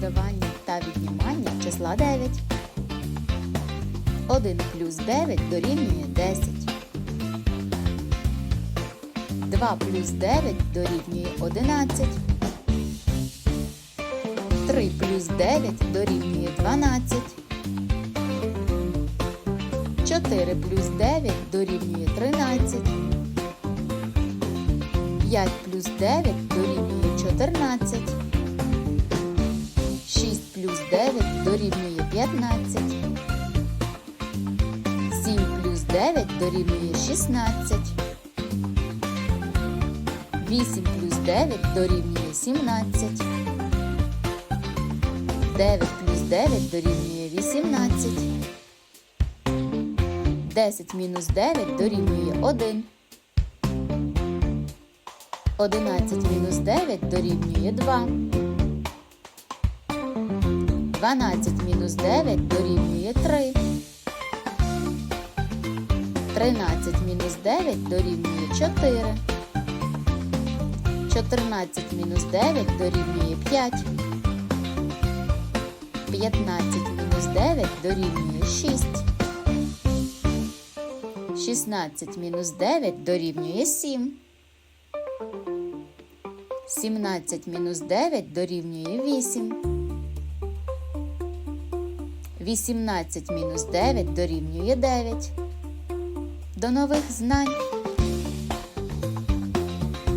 додавання та віднімання числа 9. 1 плюс 9 дорівнює 10. 2 плюс 9 дорівнює 11. 3 плюс 9 дорівнює 12. 4 плюс 9 дорівнює 13. 5 плюс 9 дорівнює 14. 6 плюс 9 дорівнює 15. 7 плюс 9 дорівнює 16. 8 плюс 9 дорівнює 17. 9 плюс 9 дорівнює 18. 10 мінус 9 дорівнює 1. 11 мінус 9 дорівнює 2. 12 мінус 9 дорівнює 3. 13 мінус 9 дорівнює 4. 14 мінус 9 дорівнює 5. 15 мінус 9 дорівнює 6. 16 мінус 9 дорівнює 7. 17 мінус 9 дорівнює 8. 18 мінус 9 дорівнює 9. До нових знань!